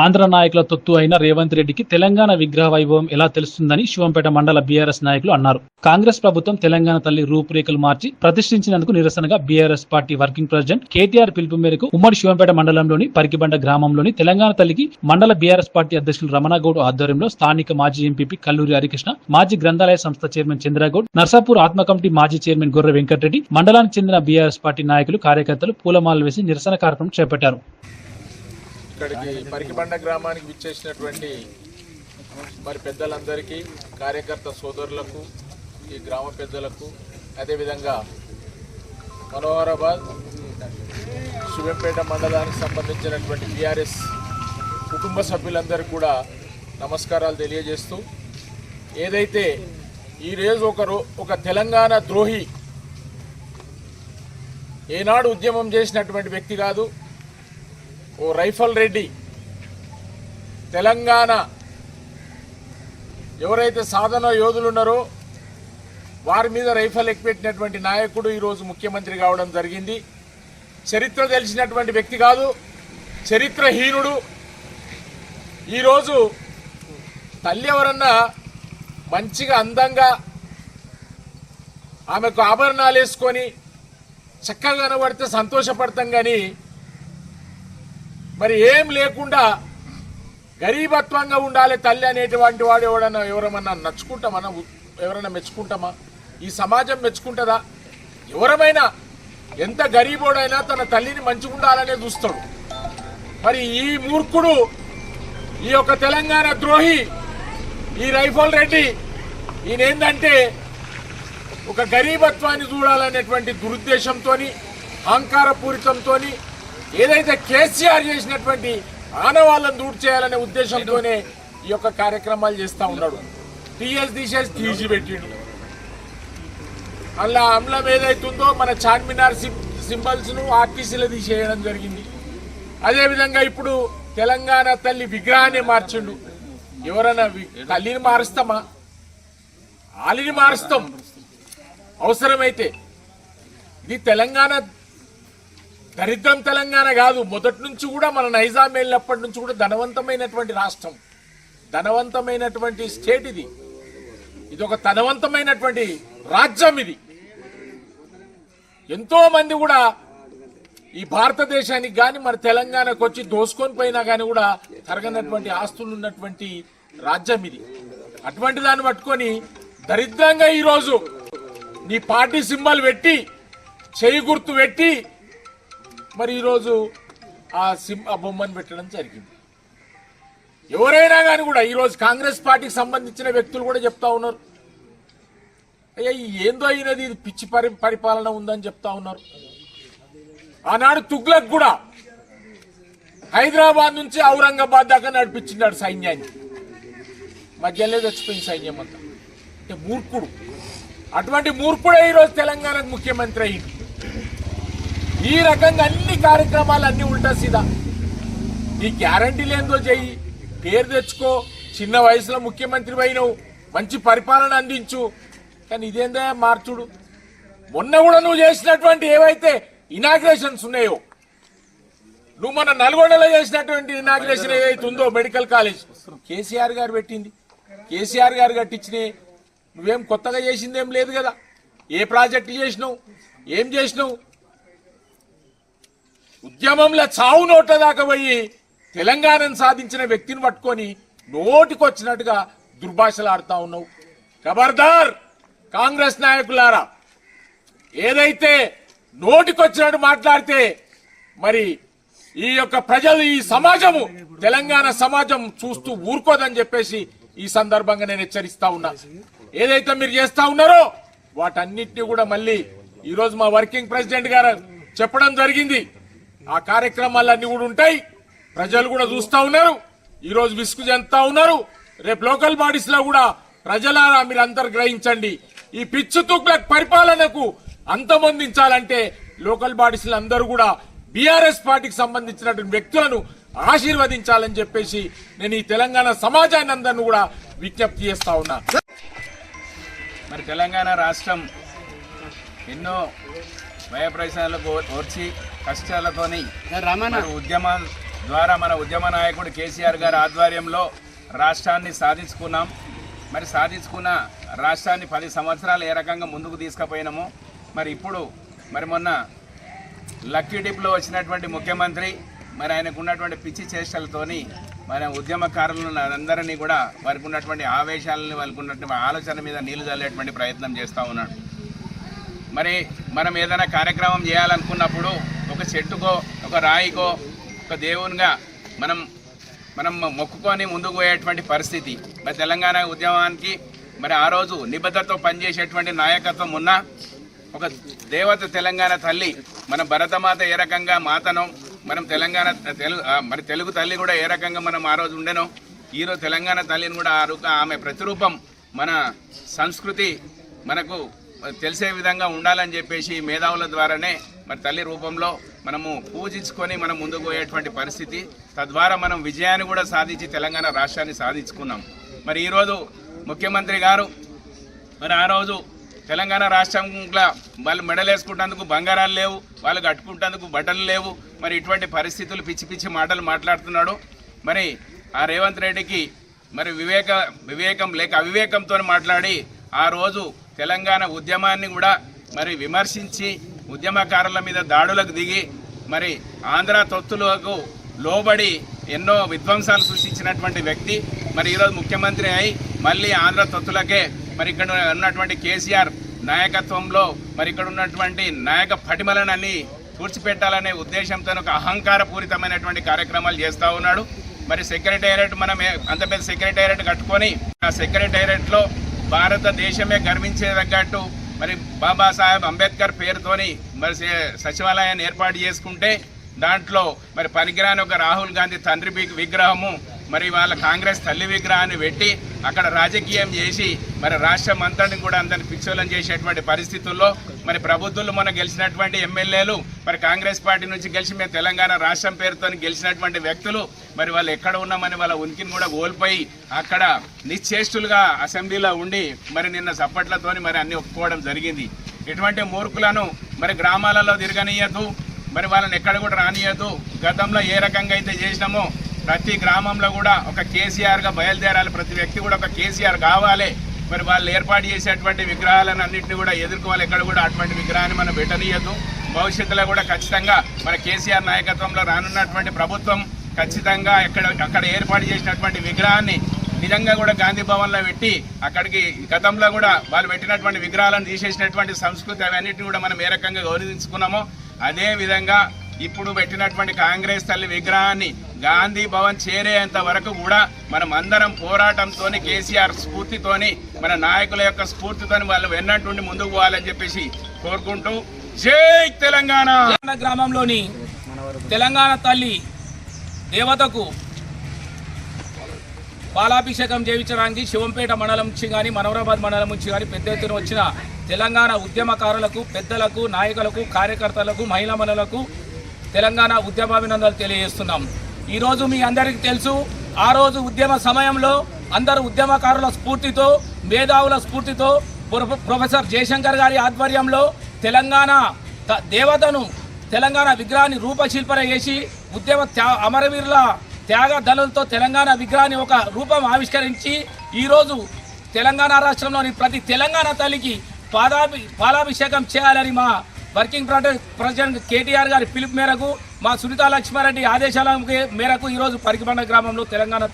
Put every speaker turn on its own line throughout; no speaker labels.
ఆంధ్ర నాయకుల తొత్తు అయిన రేవంత్ రెడ్డికి తెలంగాణ విగ్రహ వైభవం ఎలా తెలుస్తుందని శివంపేట మండల బీఆర్ఎస్ నాయకులు అన్నారు. కాంగ్రెస్ ప్రభుత్వం తెలంగాణ తల్లి రూపురేఖలు మార్చి ప్రతిష్ఠించినందుకు నిరసనగా BRS party working president KTR పిలుపు మేరకు ఉమ్మడి శివంపేట మండలంలోని పరికిబండ గ్రామంలోని తెలంగాణ తల్లికి మండల బీఆర్ఎస్ పార్టీ అధ్యక్షులు రమణగౌడ్ ఆధ్వర్యంలో స్థానిక మాజీ ఎంపీపీ కల్లూరి హరికృష్ణ మాజీ గ్రంథాలయ సంస్థ చైర్మన్ చంద్రగౌడ్ నర్సాపూర్ ఆత్మ కమిటీ మాజీ చైర్మన్ గొర్రె వెంకటరెడ్డి మండలానికి చెందిన బీఆర్ఎస్ పార్టీ నాయకులు కార్యకర్తలు పూలమాలలు వేసి నిరసన కార్యక్రమం చేపట్టారు.
ఇక్కడికి పరికిబండ గ్రామానికి విచ్చేసినటువంటి మరి పెద్దలందరికీ కార్యకర్త సోదరులకు ఈ గ్రామ పెద్దలకు అదేవిధంగా మనోహరాబాద్ శివంపేట మండలానికి సంబంధించినటువంటి బీఆర్ఎస్ కుటుంబ సభ్యులందరికీ కూడా నమస్కారాలు తెలియజేస్తూ ఏదైతే ఈరోజు ఒక ఒక తెలంగాణ ద్రోహి ఏనాడు ఉద్యమం చేసినటువంటి వ్యక్తి కాదు ఓ రైఫల్ రెడ్డి తెలంగాణ. ఎవరైతే సాధన యోధులు ఉన్నారో వారి మీద రైఫల్ ఎక్కిపెట్టినటువంటి నాయకుడు ఈరోజు ముఖ్యమంత్రి కావడం జరిగింది. చరిత్ర తెలిసినటువంటి వ్యక్తి కాదు చరిత్రహీనుడు. ఈరోజు తల్లి ఎవరన్నా మంచిగా అందంగా ఆమెకు ఆభరణాలు వేసుకొని చక్కగా కనబడితే సంతోషపడతాం కానీ మరి ఏం లేకుండా గరీబత్వంగా ఉండాలి తల్లి అనేటువంటి వాడు ఎవడన్నా ఎవరమన్నా నచ్చుకుంటామన్నా ఎవరైనా మెచ్చుకుంటామా? ఈ సమాజం మెచ్చుకుంటుందా? ఎవరమైనా ఎంత గరీబోడైనా తన తల్లిని మంచిగుండాలనే చూస్తాడు. మరి ఈ మూర్ఖుడు ఈ యొక్క తెలంగాణ ద్రోహి ఈ రైఫల్ రెడ్డి ఈయనేందంటే ఒక గరీబత్వాన్ని చూడాలనేటువంటి దురుద్దేశంతోని అహంకారపూరితంతోని ఏదైతే కేసీఆర్ చేసినటువంటి ఆనవాళ్ళను దూడు చేయాలనే ఉద్దేశంతోనే ఈ యొక్క కార్యక్రమాలు చేస్తూ ఉన్నాడు. టీఎస్ తీసేసి తీసి పెట్టిండు. అలా అమ్లం ఏదైతుందో మన చార్మినార్ సింబల్స్ను ఆర్టీసీలో తీసేయడం జరిగింది. అదేవిధంగా ఇప్పుడు తెలంగాణ తల్లి విగ్రహాన్ని మార్చిండు. ఎవరైనా తల్లిని మారుస్తామా? ఆలిని మారుస్తాం. అవసరమైతే. ఇది తెలంగాణ దరిద్రం తెలంగాణ కాదు. మొదటి నుంచి కూడా మన నైజాం వెళ్ళినప్పటి నుంచి కూడా ధనవంతమైనటువంటి రాష్ట్రం. ధనవంతమైనటువంటి స్టేట్ ఇది. ఇది ఒక ధనవంతమైనటువంటి రాజ్యం ఇది. ఎంతో మంది కూడా ఈ భారతదేశానికి కానీ మన తెలంగాణకు వచ్చి దోసుకొని పోయినా కానీ కూడా తరగనటువంటి ఆస్తులు ఉన్నటువంటి రాజ్యం ఇది. అటువంటి దాన్ని పట్టుకొని దరిద్రంగా ఈరోజు నీ పార్టీ సింబల్ పెట్టి చేయి గుర్తు పెట్టి మరి ఈరోజు ఆ సిం ఆ బొమ్మను పెట్టడం జరిగింది. ఎవరైనా కానీ కూడా ఈరోజు కాంగ్రెస్ పార్టీకి సంబంధించిన వ్యక్తులు కూడా చెప్తా ఉన్నారు. అయ్యా ఏందో అయినది ఇది పిచ్చి పరి పరిపాలన ఉందని చెప్తా ఉన్నారు. ఆనాడు తుగ్లక్ కూడా హైదరాబాద్ నుంచి ఔరంగాబాద్ దాకా నడిపించినాడు సైన్యాన్ని. మధ్యలో చచ్చిపోయింది సైన్యం అంతా. అంటే మూర్ఖుడు. అటువంటి మూర్ఖుడే ఈరోజు తెలంగాణకు ముఖ్యమంత్రి అయింది ఈ రకంగా అన్ని కార్యక్రమాలు అన్ని ఉంటా సీదా. ఈ గ్యారంటీ లేదో చెయ్యి. పేరు తెచ్చుకో. చిన్న వయసులో ముఖ్యమంత్రి అయినవు. మంచి పరిపాలన అందించు. కానీ ఇదేందా మార్చుడు? మొన్న కూడా నువ్వు చేసినటువంటి ఏవైతే ఇనాగ్రేషన్స్ ఉన్నాయో నువ్వు మన నల్గొండలో చేసినటువంటి ఇనాగ్రేషన్ ఏదైతే ఉందో మెడికల్ కాలేజ్ కేసీఆర్ గారు పెట్టింది. కేసీఆర్ గారు కట్టించిన. నువ్వేం కొత్తగా చేసిందేం లేదు కదా. ఏ ప్రాజెక్టు చేసినావు? ఏం చేసినావు? ఉద్యమంలో చావు నోట్ల దాకా పోయి తెలంగాణను సాధించిన వ్యక్తిని పట్టుకొని నోటికొచ్చినట్టుగా దుర్భాషలు ఆడుతా ఉన్నావు. ఖబర్దార్ కాంగ్రెస్ నాయకులారా ఏదైతే నోటికొచ్చినట్టు మాట్లాడితే మరి ఈ యొక్క ప్రజలు ఈ సమాజము తెలంగాణ సమాజం చూస్తూ ఊరుకోదని చెప్పేసి ఈ సందర్భంగా నేను హెచ్చరిస్తా ఉన్నా. ఏదైతే మీరు చేస్తా ఉన్నారో వాటన్నిటిని కూడా మళ్ళీ ఈరోజు మా వర్కింగ్ ప్రెసిడెంట్ గారు చెప్పడం జరిగింది. ఆ కార్యక్రమాలన్నీ కూడా ఉంటాయి. ప్రజలు కూడా చూస్తూ ఉన్నారు. ఈరోజు విసుగు చెందుతా ఉన్నారు. రేపు లోకల్ బాడీస్లో కూడా ప్రజలారా మీరు అందరు గ్రహించండి. ఈ పిచ్చు తుక్ల పరిపాలనకు అంతమొందించాలంటే లోకల్ బాడీస్ అందరూ కూడా బీఆర్ఎస్ పార్టీకి సంబంధించినటువంటి వ్యక్తులను ఆశీర్వదించాలని చెప్పేసి నేను ఈ తెలంగాణ సమాజాన్ని అందరిని కూడా విజ్ఞప్తి చేస్తా ఉన్నా.
మరి తెలంగాణ రాష్ట్రం ఎన్నో భయ ప్రయత్నాలకు ఓర్చి కష్టాలతోని మరి ఉద్యమాలు ద్వారా మన ఉద్యమ నాయకుడు కేసీఆర్ గారి ఆధ్వర్యంలో రాష్ట్రాన్ని సాధించుకున్నాం. మరి సాధించుకున్న రాష్ట్రాన్ని పది సంవత్సరాలు ఏ రకంగా ముందుకు తీసుకుపోయినామో. మరి ఇప్పుడు మరి మొన్న లక్కీ డిప్లో వచ్చినటువంటి ముఖ్యమంత్రి మరి ఆయనకు ఉన్నటువంటి పిచ్చి చేష్టలతోని మన ఉద్యమకారులను అందరినీ కూడా వారికి ఉన్నటువంటి ఆవేశాలని వాళ్ళకు ఉన్నటువంటి ఆలోచన మీద నీళ్ళు చల్లేటువంటి ప్రయత్నం చేస్తూ ఉన్నాడు. మరి మనం ఏదైనా కార్యక్రమం చేయాలనుకున్నప్పుడు ఒక చెట్టుకో ఒక రాయికో ఒక దేవునిగా మనం మనం మొక్కుకొని ముందుకు పోయేటువంటి పరిస్థితి. మరి తెలంగాణ ఉద్యమానికి మరి ఆ రోజు నిబద్ధతో పనిచేసేటువంటి నాయకత్వం ఉన్న ఒక దేవత తెలంగాణ తల్లి మన భరతమాత ఏ రకంగా మాతను మనం తెలంగాణ తెలుగు మరి తెలుగు తల్లి కూడా ఏ రకంగా మనం ఆ రోజు ఉండేనో ఈరోజు తెలంగాణ తల్లిని కూడా ఆ రూప ఆమె ప్రతిరూపం మన సంస్కృతి మనకు తెలిసే విధంగా ఉండాలని చెప్పేసి మేధావుల ద్వారానే మరి తల్లి రూపంలో మనము పూజించుకొని మనం ముందుకు పోయేటువంటి పరిస్థితి. తద్వారా మనం విజయాన్ని కూడా సాధించి తెలంగాణ రాష్ట్రాన్ని సాధించుకున్నాం. మరి ఈరోజు ముఖ్యమంత్రి గారు మరి ఆ రోజు తెలంగాణ రాష్ట్రంలో వాళ్ళు మెడలేసుకుంటేందుకు బంగారాలు లేవు వాళ్ళు కట్టుకుంటేందుకు బట్టలు లేవు. మరి ఇటువంటి పరిస్థితులు పిచ్చి పిచ్చి మాటలు మాట్లాడుతున్నాడు. మరి ఆ రేవంత్ రెడ్డికి మరి వివేక వివేకం లేక అవివేకంతో మాట్లాడి ఆ రోజు తెలంగాణ ఉద్యమాన్ని కూడా మరి విమర్శించి ఉద్యమకారుల మీద దాడులకు దిగి మరి ఆంధ్ర తొత్తులకు లోబడి ఎన్నో విధ్వంసాలు సృష్టించినటువంటి వ్యక్తి. మరి ఈరోజు ముఖ్యమంత్రి అయి మళ్ళీ ఆంధ్ర తొత్తులకే మరి ఇక్కడ ఉన్నటువంటి కేసీఆర్ నాయకత్వంలో మరి ఇక్కడ ఉన్నటువంటి నాయక పటిమలనని పూడ్చిపెట్టాలనే ఉద్దేశంతో ఒక అహంకారపూరితమైనటువంటి కార్యక్రమాలు చేస్తూ ఉన్నాడు. మరి సెక్రటేరియట్ మనం అంత పెద్ద సెక్రటేరియట్ కట్టుకొని ఆ సెక్రటేరియట్లో భారతదేశమే గర్వించేదగ్గట్టు మరి బాబాసాహెబ్ అంబేద్కర్ పేరుతోని మరి సచివాలయాన్ని ఏర్పాటు చేసుకుంటే దాంట్లో మరి పనికిరాని ఒక రాహుల్ గాంధీ తండ్రి విగ్రహము మరి వాళ్ళ కాంగ్రెస్ తల్లి విగ్రహాన్ని పెట్టి అక్కడ రాజకీయం చేసి మరి రాష్ట్రం అంతటిని కూడా అందరిని పిచ్చోలం చేసేటువంటి పరిస్థితుల్లో మరి ప్రభుత్వాలు మన గెలిచినటువంటి ఎమ్మెల్యేలు మరి కాంగ్రెస్ పార్టీ నుంచి గెలిచి మేము తెలంగాణ రాష్ట్రం పేరుతో గెలిచినటువంటి వ్యక్తులు మరి వాళ్ళు ఎక్కడ ఉన్నామని వాళ్ళ ఉనికిని కూడా కోల్పోయి అక్కడ నిశ్చేష్టులుగా అసెంబ్లీలో ఉండి మరి నిన్న చప్పట్లతోని మరి అన్ని ఒప్పుకోవడం జరిగింది. ఇటువంటి మూర్ఖులను మరి గ్రామాలలో తిరగనీయద్దు మరి వాళ్ళని ఎక్కడ కూడా రానియద్దు. గతంలో ఏ రకంగా అయితే చేసినామో ప్రతి గ్రామంలో కూడా ఒక కేసీఆర్గా బయలుదేరాలి. ప్రతి వ్యక్తి కూడా ఒక కేసీఆర్ కావాలి. మరి వాళ్ళు ఏర్పాటు చేసేటువంటి విగ్రహాలను అన్నింటినీ కూడా ఎదుర్కోవాలి. ఎక్కడ కూడా అటువంటి విగ్రహాన్ని మనం పెట్టనీయద్దు. భవిష్యత్తులో కూడా ఖచ్చితంగా మన కేసీఆర్ నాయకత్వంలో రానున్నటువంటి ప్రభుత్వం ఖచ్చితంగా ఎక్కడ అక్కడ ఏర్పాటు చేసినటువంటి విగ్రహాన్ని నిజంగా కూడా గాంధీ భవన్లో పెట్టి అక్కడికి గతంలో కూడా వాళ్ళు పెట్టినటువంటి విగ్రహాలను తీసేసినటువంటి సంస్కృతి అవన్నిటిని కూడా మనం ఏ రకంగా గౌరవించుకున్నామో అదే విధంగా ఇప్పుడు పెట్టినటువంటి కాంగ్రెస్ తల్లి విగ్రహాన్ని గాంధీ భవన్ చేరేంత వరకు కూడా మనం అందరం పోరాటంతోని కేసీఆర్ స్ఫూర్తితోని మన నాయకుల యొక్క స్ఫూర్తితోని వాళ్ళు వెన్నట్టుండి ముందుకు పోవాలని చెప్పేసి కోరుకుంటూ జై తెలంగాణ.
తెలంగాణ గ్రామంలోని తెలంగాణ తల్లి దేవతకు పాలాభిషేకం చేయించడానికి శివంపేట మండలం నుంచి కానీ మనవరాబాద్ మండలం నుంచి కానీ పెద్ద ఎత్తున వచ్చిన తెలంగాణ ఉద్యమకారులకు పెద్దలకు నాయకులకు కార్యకర్తలకు మహిళా మనులకు తెలంగాణ ఉద్యమాభినందనలు తెలియజేస్తున్నాం. ఈరోజు మీ అందరికీ తెలుసు ఆ రోజు ఉద్యమ సమయంలో అందరు ఉద్యమకారుల స్ఫూర్తితో మేధావుల స్ఫూర్తితో ప్రొఫెసర్ జయశంకర్ గారి ఆధ్వర్యంలో తెలంగాణ దేవతను తెలంగాణ విగ్రహాన్ని రూపశిల్పన చేసి ఉద్యమ త్యా- అమరవీరుల త్యాగ ధనులతో తెలంగాణ విగ్రహాన్ని ఒక రూపం ఆవిష్కరించి ఈరోజు తెలంగాణ రాష్ట్రంలోని ప్రతి తెలంగాణ తల్లికి పాదాభి పాలాభిషేకం చేయాలని మా వర్కింగ్ ప్రెసిడెంట్ కేటీఆర్ గారి పిలుపు మేరకు మా సునీతా లక్ష్మారెడ్డి ఆదేశాల మేరకు ఈరోజు పరికిబండ గ్రామంలో తెలంగాణ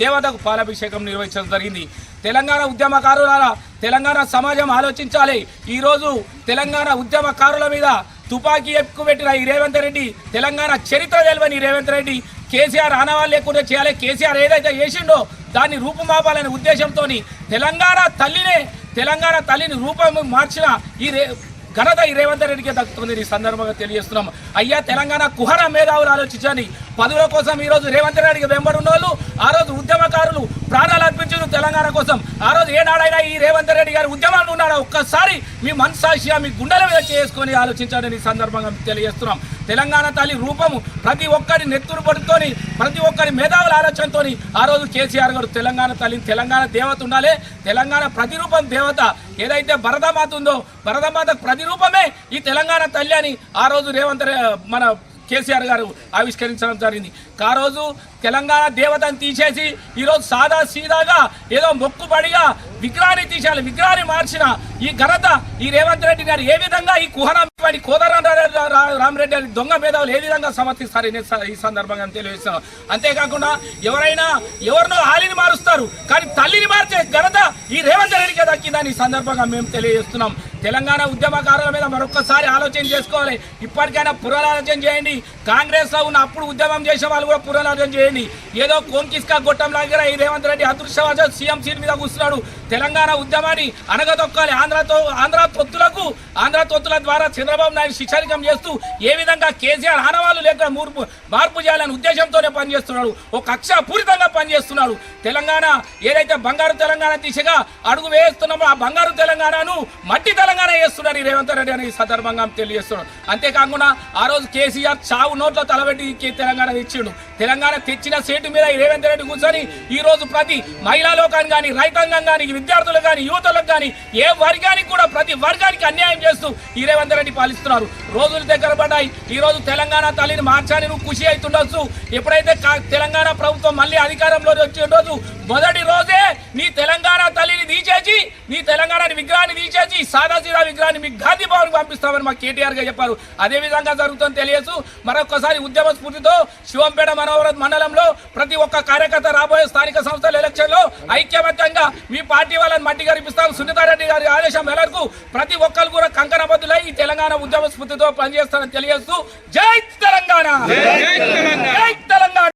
దేవతకు పాలాభిషేకం నిర్వహించడం జరిగింది. తెలంగాణ ఉద్యమకారుల తెలంగాణ సమాజం ఆలోచించాలి. ఈరోజు తెలంగాణ ఉద్యమకారుల మీద తుపాకీ ఎక్కుపెట్టిన ఈ రేవంత్ రెడ్డి తెలంగాణ చరిత్ర తెలివని రేవంత్ రెడ్డి కేసీఆర్ ఆనవాళ్ళు లేకుండా చేయాలి. కేసీఆర్ ఏదైతే చేసిండో దాన్ని రూపుమాపాలనే ఉద్దేశంతో తెలంగాణ తల్లినే తెలంగాణ తల్లిని రూపం మార్చిన ఈ రే ఘనత ఈ రేవంత్ రెడ్డికి దక్కుతుంది ఈ సందర్భంగా తెలియజేస్తున్నాం. అయ్యా తెలంగాణ కుహర మేధావులు ఆలోచించని పదవుల కోసం ఈ రోజు రేవంత్ రెడ్డికి వెంబడి ఉన్న వాళ్ళు ఆ రోజు ఉద్యమకారులు ప్రాణాలు అర్పించారు తెలంగాణ కోసం. ఆ రోజు ఏనాడైనా ఈ రేవంత్ రెడ్డి గారి ఉద్యమాలు ఉన్నాడా? ఒక్కసారి మీ మనసాక్షిగా మీ గుండెల మీద చేసుకొని ఆలోచించాలని ఈ సందర్భంగా తెలియజేస్తున్నాం. తెలంగాణ తల్లి రూపము ప్రతి ఒక్కరి నెత్తురు పడుతోని ప్రతి ఒక్కరి మేధావుల ఆలోచనతో ఆ రోజు కేసీఆర్ గారు తెలంగాణ తల్లి తెలంగాణ దేవత ఉండాలి. తెలంగాణ ప్రతిరూపం దేవత. ఏదైతే భరతమాత ఉందో భరతమాత ప్రతిరూపమే ఈ తెలంగాణ తల్లి అని ఆ రోజు రేవంత్ మన కేసీఆర్ గారు ఆవిష్కరించడం జరిగింది. ఆ రోజు తెలంగాణ దేవతను తీసేసి ఈరోజు సాదా సీదాగా ఏదో మొక్కుబడిగా విగ్రహాన్ని తీసేయాలి విగ్రహాన్ని మార్చిన ఈ ఘనత ఈ రేవంత్ రెడ్డి గారు ఏ విధంగా ఈ కుహరం కోదరాం రామరెడ్డి గారి దొంగ మేధావులు ఏ విధంగా సమర్థిస్తారు ఈ ఈ సందర్భంగా తెలియజేస్తున్నాం. అంతేకాకుండా ఎవరైనా ఎవరినో ఆలిని మారుస్తారు కానీ తల్లిని మార్చే ఘనత ఈ రేవంత్ రెడ్డికి దక్కిందని ఈ సందర్భంగా మేము తెలియజేస్తున్నాం. తెలంగాణ ఉద్యమకారుల మీద మరొకసారి ఆలోచన చేసుకోవాలి. ఇప్పటికైనా పునరాలోచన చేయండి. కాంగ్రెస్లో ఉన్న అప్పుడు ఉద్యమం చేసే వాళ్ళు కూడా పునరాలోచన చేయండి. ఏదో కోంకిస్కా గొట్టం లాగా ఈ రేవంత్ రెడ్డి అదృష్టవశాత్తు సీఎం సీట్ మీద కూర్చున్నాడు. తెలంగాణ ఉద్యమాన్ని అనగదొక్కాలి ఆంధ్రతో ఆంధ్ర తొత్తులకు ఆంధ్ర తొత్తుల ద్వారా చంద్రబాబు నాయుడు శిక్షరికం చేస్తూ ఏ విధంగా కేసీఆర్ ఆనవాళ్ళు లేక మూర్పు మార్పు చేయాలనే ఉద్దేశంతోనే పనిచేస్తున్నాడు. ఒక కక్ష పూరితంగా పనిచేస్తున్నాడు. తెలంగాణ ఏదైతే బంగారు తెలంగాణ దిశగా అడుగు వేస్తున్నామో ఆ బంగారు తెలంగాణను మట్టి తెలంగాణ చేస్తున్నారు ఈ రేవంత్ రెడ్డి అని ఈ సందర్భంగా తెలియజేస్తున్నాడు. అంతేకాకుండా ఆ రోజు కేసీఆర్ చావు నోట్లో తలబెట్టి తెలంగాణ తెచ్చిండు. తెలంగాణ తెచ్చిన సీటు మీద ఈ రేవంత్ రెడ్డి కూర్చొని ఈ రోజు ప్రతి మహిళా లోకాన్ని కానీ రైతాంగం కానీ విద్యార్థులకు కానీ యువతలకు కానీ ఏ వర్గానికి కూడా ప్రతి వర్గానికి అన్యాయం చేస్తూ ఈ రేవంత్ రెడ్డి పాలిస్తున్నారు. రోజులు దగ్గర పడ్డాయి. ఈ రోజు తెలంగాణ తల్లిని మార్చాలని నువ్వు ఖుషి అవుతుండొచ్చు. ఎప్పుడైతే కా- తెలంగాణ ప్రభుత్వం మళ్ళీ అధికారంలో వచ్చే రోజు మొదటి రోజే నీ తెలంగాణ తల్లిని తీసేసి నీ తెలంగాణ విగ్రహాన్ని తీసేసి సాదాసీదా విగ్రహాన్ని మీ గాంధీ భవన్ పంపిస్తామని మా కేటీఆర్ గారు చెప్పారు. అదే విధంగా జరుగుతుంది తెలియదు మరొకసారి ఉద్యమ స్ఫూర్తితో శివంపేట మనోహర మండలంలో ప్రతి ఒక్క కార్యకర్త రాబోయే స్థానిక సంస్థల ఎలక్షన్లో ఐక్యమత్యంగా మీ పార్టీ వాళ్ళని మట్టి గరిపిస్తాం సునీతారెడ్డి గారి ఆదేశం మేరకు ప్రతి ఒక్కరు కూడా కంకణబద్దులై ఈ తెలంగాణ ఉద్యమ స్ఫూర్తితో పనిచేస్తానని తెలియజేస్తూ జై తెలంగాణ. జై తెలంగాణ.